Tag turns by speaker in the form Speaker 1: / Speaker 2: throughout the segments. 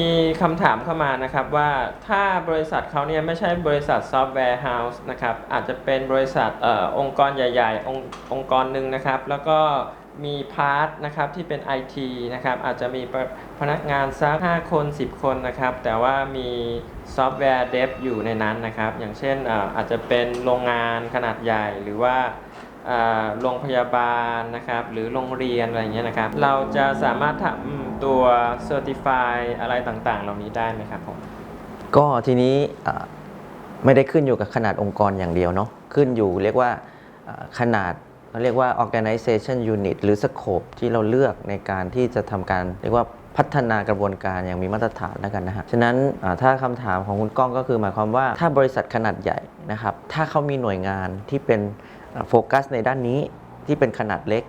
Speaker 1: ีคำถามเข้ามานะครับว่าถ้าบริษัทเขาเนี่ยไม่ใช่บริษัทซอฟต์แวร์เฮาส์นะครับอาจจะเป็นบริษัทเออองค์กรใหญ่ ๆ องค์องค์กรหนึ่งนะครับ แล้วก็มีพาร์ทนะครับที่เป็น IT นะครับอาจจะมีพนักงานสัก 5 คน 10 คนนะครับ แต่ว่ามีซอฟต์แวร์เดฟอยู่ในนั้นนะครับ อย่างเช่นเอ่ออาจจะเป็นโรงงานขนาดใหญ่หรือว่าอ่าโรงพยาบาลนะครับหรือโรงเรียนอะไรเงี้ยนะครับ เราจะสามารถทำ ตัว Certify อะไรต่างๆ เหล่านี้ได้ไหมครับผม
Speaker 2: ก็ทีนี้ไม่ได้ขึ้นอยู่กับขนาดองค์กรอย่างเดียวเนาะขึ้นอยู่เรียกว่าขนาดเขาเรียกว่า organization unit หรือ scope ที่เราเลือกในการที่จะทำการเรียกว่าพัฒนากระบวนการอย่างมีมาตรฐานแล้วกันนะฮะ ฉะนั้นถ้าคำถามของคุณก้องก็คือหมายความว่าถ้าบริษัทขนาดใหญ่นะครับ ถ้าเขามีหน่วยงานที่เป็นโฟกัสในด้านนี้ที่เป็นขนาดเล็ก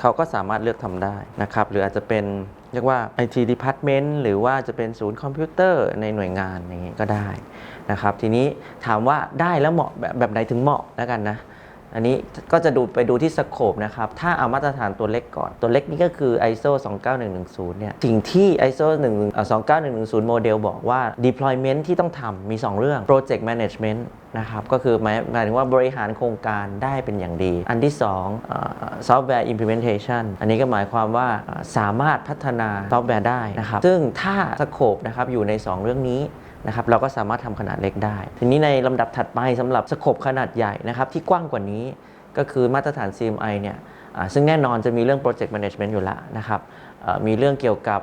Speaker 2: เขาก็สามารถเลือกทำได้นะครับ หรืออาจจะเป็นเรียกว่า IT Department หรือว่าจะเป็นศูนย์คอมพิวเตอร์ในหน่วยงานอย่างนี้ก็ได้นะครับ ทีนี้ถามว่าได้แล้วเหมาะแบบแบบไหนถึงเหมาะแล้วกันนะ อันนี้ก็จะดูไปดูที่สโคปนะครับ ถ้าเอามาตรฐานตัวเล็กก่อน ตัวเล็กนี่ก็คือ ISO 29110 เนี่ย สิ่งที่ ISO 1 29110 โมเดลบอกว่า deployment ที่ต้องทำมี 2 เรื่อง project management นะครับ ก็คือหมายหมายถึงว่าบริหารโครงการได้เป็นอย่างดี อันที่2เอ่อ software implementation อันนี้ก็หมายความว่าสามารถพัฒนาซอฟต์แวร์ได้นะครับ ซึ่งถ้าสโคปนะครับอยู่ใน 2 เรื่องนี้ นะครับเราก็สามารถทำขนาดเล็กได้ ทีนี้ในลำดับถัดไปสำหรับสโคปขนาดใหญ่นะครับที่กว้างกว่านี้ก็คือมาตรฐาน CMI เนี่ยซึ่งแน่นอนจะมีเรื่อง Project Management อยู่แล้วนะครับ มีเรื่องเกี่ยวกับ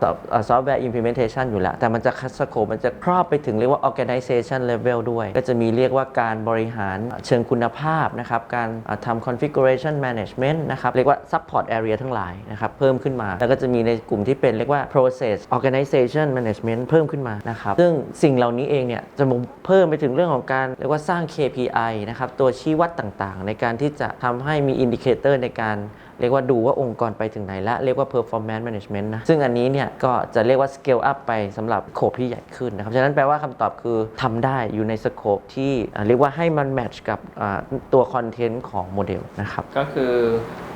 Speaker 2: ซอฟต์แวร์ implementation อยู่แล้ว แต่มันจะสโคมันจะครอบไปถึงเรียกว่า organization level ด้วย ก็จะมีเรียกว่าการบริหารเชิงคุณภาพนะครับ การทำ configuration management นะครับ เรียกว่า support area ทั้งหลายนะครับ เพิ่มขึ้นมา แล้วก็จะมีในกลุ่มที่เป็นเรียกว่า process organization management เพิ่มขึ้นมานะครับ ซึ่งสิ่งเหล่านี้เองเนี่ยจะเพิ่มไปถึงเรื่องของการเรียกว่าสร้าง KPI นะครับ ตัวชี้วัดต่างๆ ในการที่จะทำให้มีอินดิเคเตอร์ในการ เรียกว่าดูว่าองค์กรไปถึงไหนและเรียกว่า performance management นะ ซึ่งอันนี้เนี่ยก็จะเรียกว่า scale up ไปสำหรับโคปที่ใหญ่ขึ้นนะครับ ฉะนั้นแปลว่าคำตอบคือทำได้อยู่ในสโคปที่อ่าเรียกว่าให้มันแมทช์กับอ่าตัวคอนเทนต์ของโมเดลนะครับ
Speaker 1: ก็คือ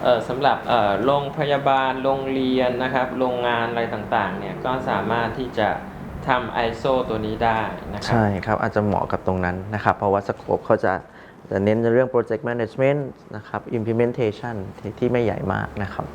Speaker 1: เอ่อสำหรับเอ่อโรงพยาบาล โรงเรียนนะครับ โรงงานอะไรต่างๆเนี่ยก็สามารถที่จะทำ ISO ตัวนี้ได้นะครั
Speaker 2: ใช่ครับ อาจจะเหมาะกับตรงนั้นนะครับ เพราะว่าสโคปเขาจะ จะเน้นในเรื่อง Project Management นะครับ Implementation ทที่ไม่ใหญ่มากนะครับ